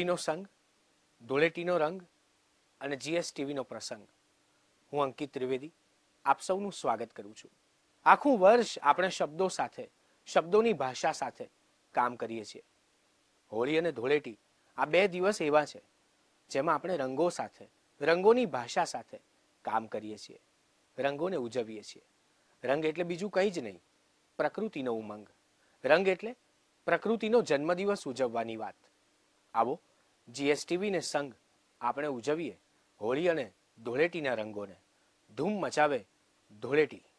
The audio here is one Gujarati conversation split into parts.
હોળીનો સંગ, ધૂળેટીનો રંગ અને જીએસટીવીનો પ્રસંગ. હું અંકિત ત્રિવેદી આપ સૌનું સ્વાગત કરું છું. આખું વર્ષ આપણે શબ્દો સાથે, શબ્દોની ભાષા સાથે કામ કરીએ છીએ. હોળી અને ધૂળેટી આ બે દિવસ એવા છે જેમાં આપણે રંગો સાથે, રંગોની ભાષા સાથે કામ કરીએ છીએ. રંગોને ઉજવીએ છીએ. રંગ એટલે બીજું કંઈ જ નહીં, પ્રકૃતિનો ઉમંગ. રંગ એટલે પ્રકૃતિનો જન્મદિવસ ઉજવવાની વાત. આવો જીએસટીવી ને સંગ આપણે ઉજવીએ હોળી અને ધૂળેટીના રંગોને. ધૂમ મચાવે ધૂળેટી.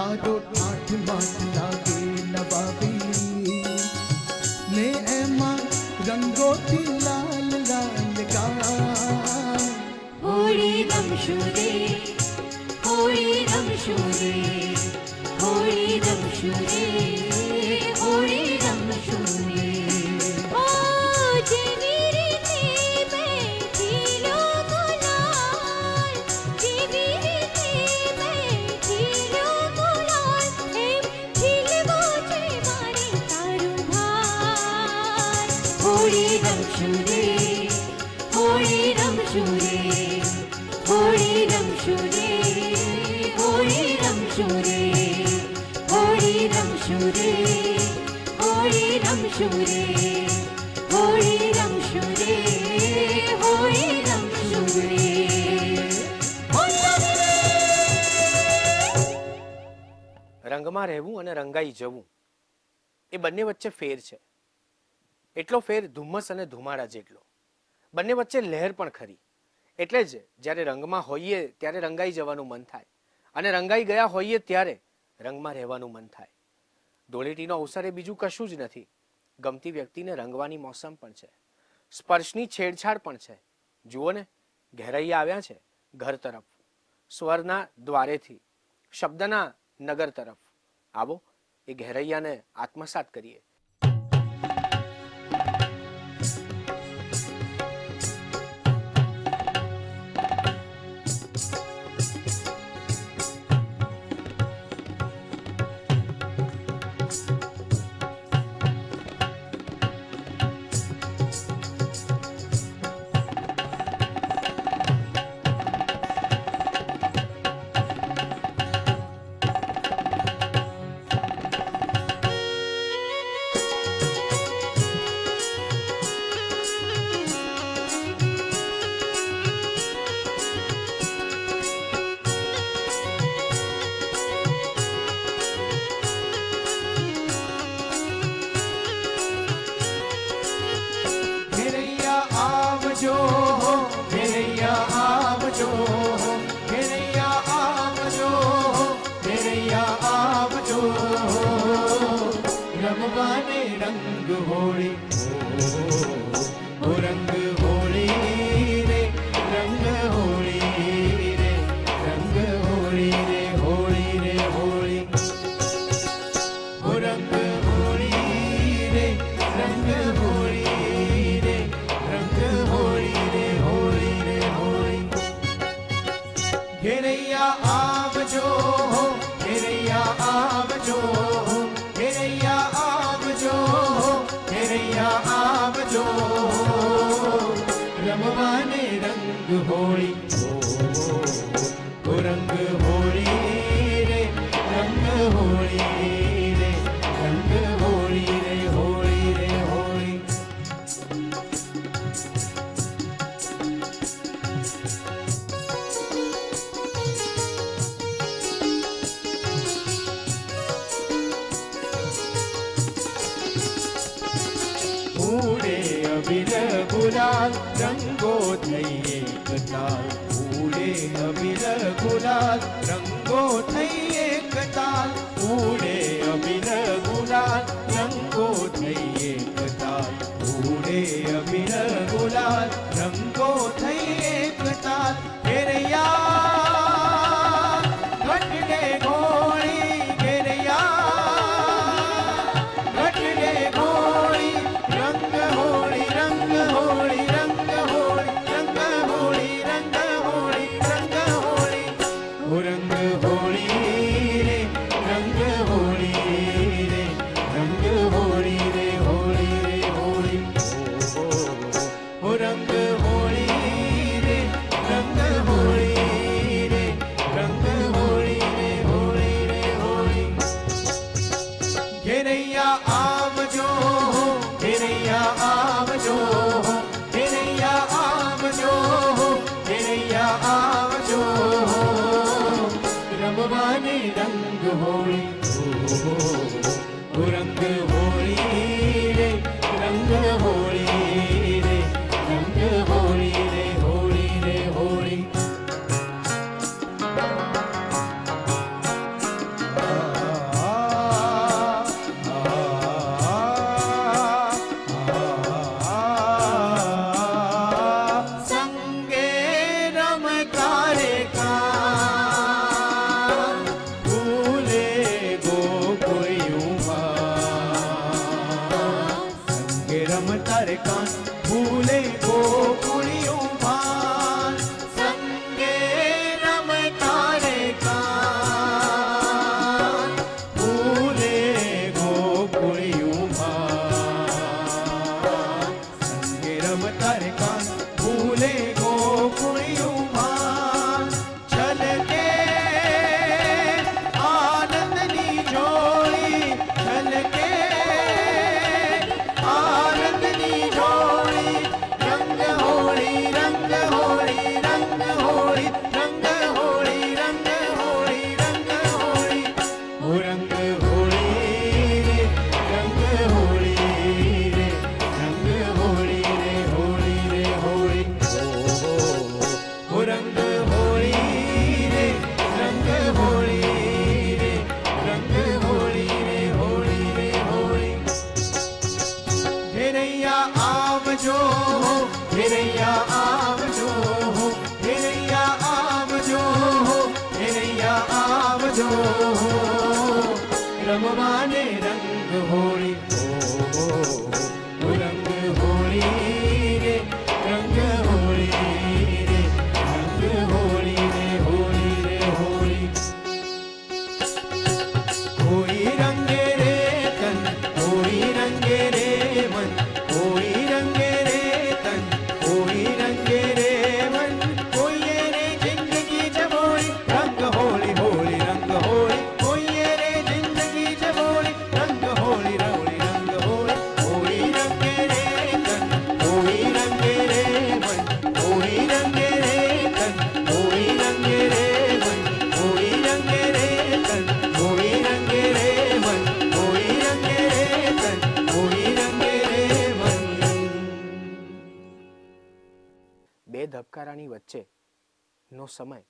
તારો ઠાઠ માઠ લાગે નવાબી ને એમાં રંગોથી લાલ લાલ ગાય હોળી રમશું રે હોળી રમશું રે રંગમાં રહેવું અને રંગાઈ જવું, એ બંને વચ્ચે ફેર છે. એટલો ફેર ધુમ્મસ અને ધુમાડા જેટલો. બંને વચ્ચે લહેર પણ ખરી. એટલે જ જ્યારે રંગમાં હોઈએ ત્યારે રંગાઈ જવાનું મન થાય. અને રંગાઈ ગયા હોઈએ ત્યારે રંગમાં રહેવાનું મન થાય. ધૂળેટીનો અવસર એ બીજું કશું જ નથી. ગમતી વ્યક્તિને રંગવાની મોસમ પણ છે. સ્પર્શની છેડછાડ પણ છે. જુઓ ને, ઘેરૈયા આવ્યા છે, ઘર તરફ. સ્વરના દ્વારેથી, શબ્દના નગર તરફ. આવો, એ ઘેરૈયાને આત્મસાત કરીએ. oh, oh. இறையா નો સમય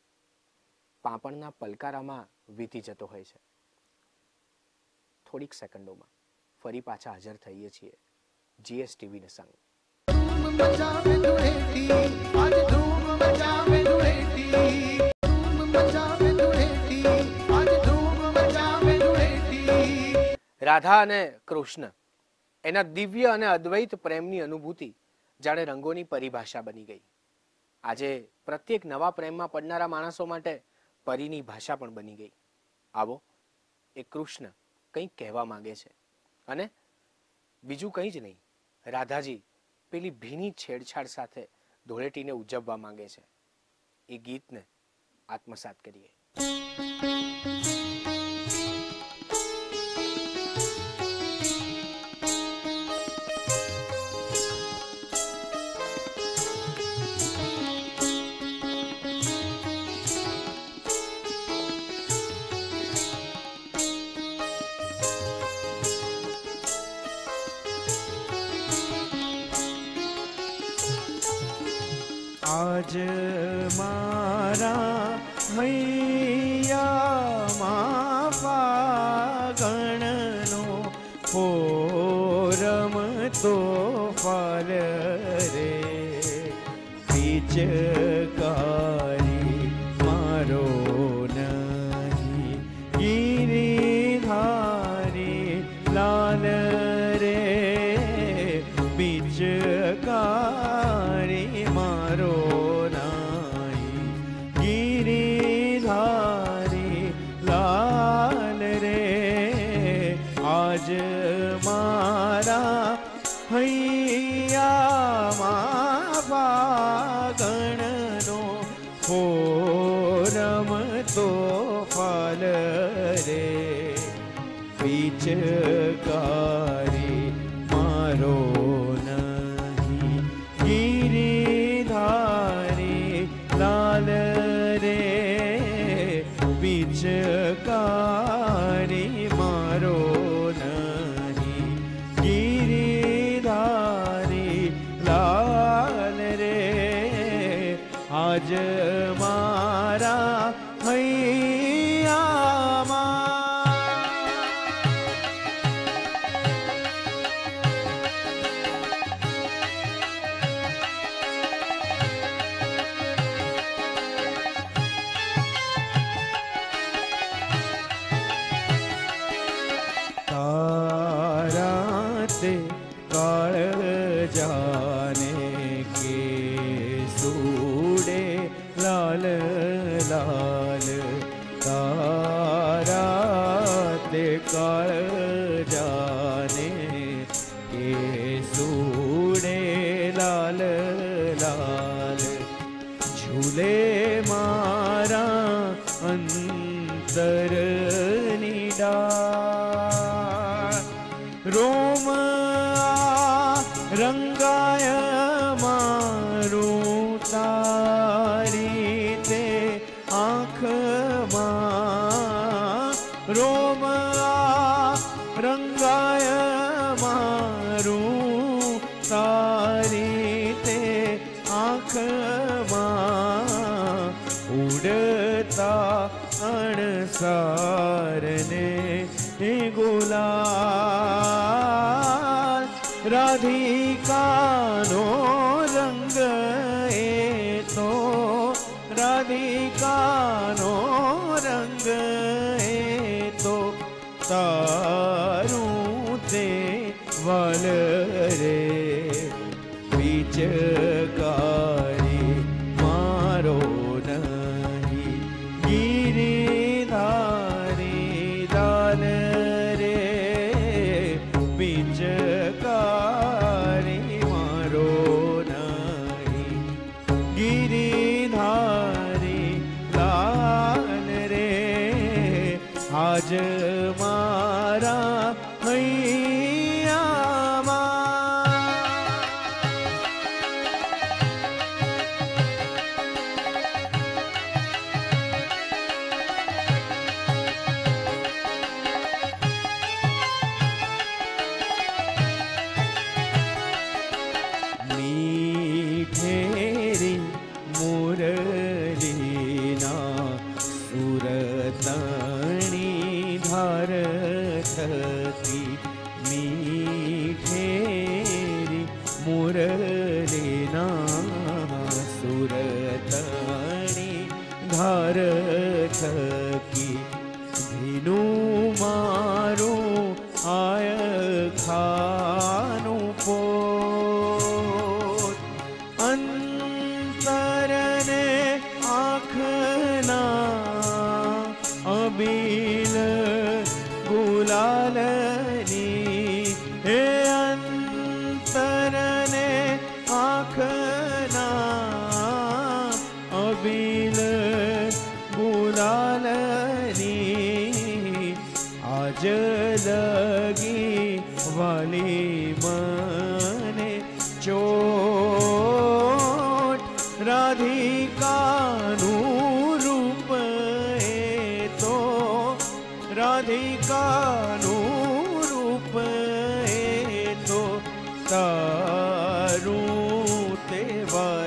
પાપણના પલકારામાં વીતી જતો હોય છે. થોડીક સેકન્ડોમાં ફરી પાછા હાજર થઈએ છીએ જીએસટીવી સંગ. રાધા અને કૃષ્ણ, એના દિવ્ય અને અદ્વૈત પ્રેમની અનુભૂતિ જાણે રંગોની પરિભાષા બની ગઈ. આજે પ્રત્યેક નવા પ્રેમમાં પડનારા માણસો માટે પરીની ભાષા પણ બની ગઈ. આવો એ કૃષ્ણ કંઈક કહેવા માગે છે. અને બીજું કંઈ જ નહીં, રાધાજી પેલી ભીની છેડછાડ સાથે ધૂળેટીને ઉજવવા માંગે છે. એ ગીતને આત્મસાત કરીએ. God. जाने के सूड़े लाल लाल આંખમાં ઉડતા અણસારને ગુલા રાધી આજ મારા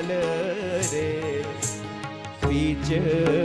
लरे च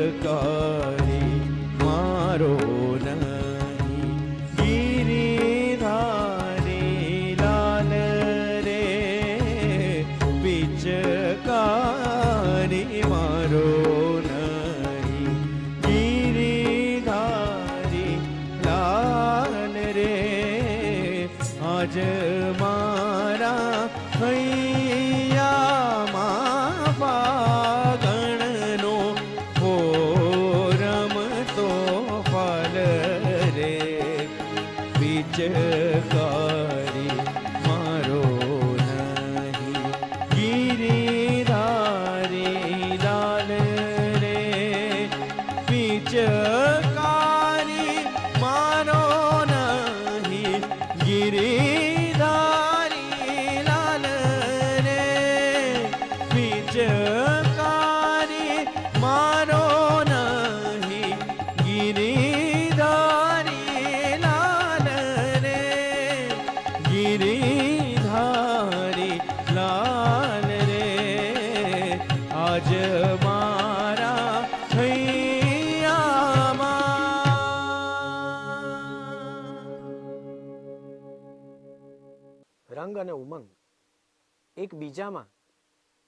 બીજામાં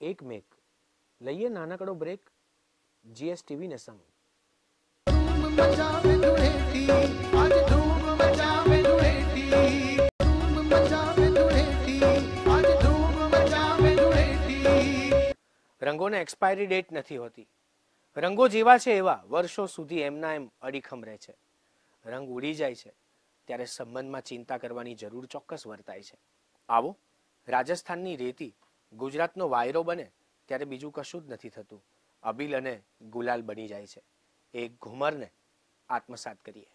એક મેક. લઈએ નાનકડો બ્રેક જીએસટીવી ને સંગ ધૂળેટી આજ ધૂમ મચાવે ધૂળેટી ધૂમ મચાવે ધૂળેટી આજ ધૂમ મચાવે ધૂળેટી રંગોને એક્સપાયરી ડેટ નથી હોતી. રંગો જેવા છે એવા વર્ષો સુધી એમના એમ અડીખમ રહે છે. રંગ ઉડી જાય છે. ત્યારે સંબંધમાં ચિંતા કરવાની જરૂર ચોક્કસ વર્તાય છે. આવો. રાજસ્થાનની રેતી ગુજરાતનો વાયરો બને ત્યારે બીજું કશું જ નથી થતું. અબીલ અને ગુલાલ બની જાય છે. એ ઘુમરને આત્મસાત કરીએ.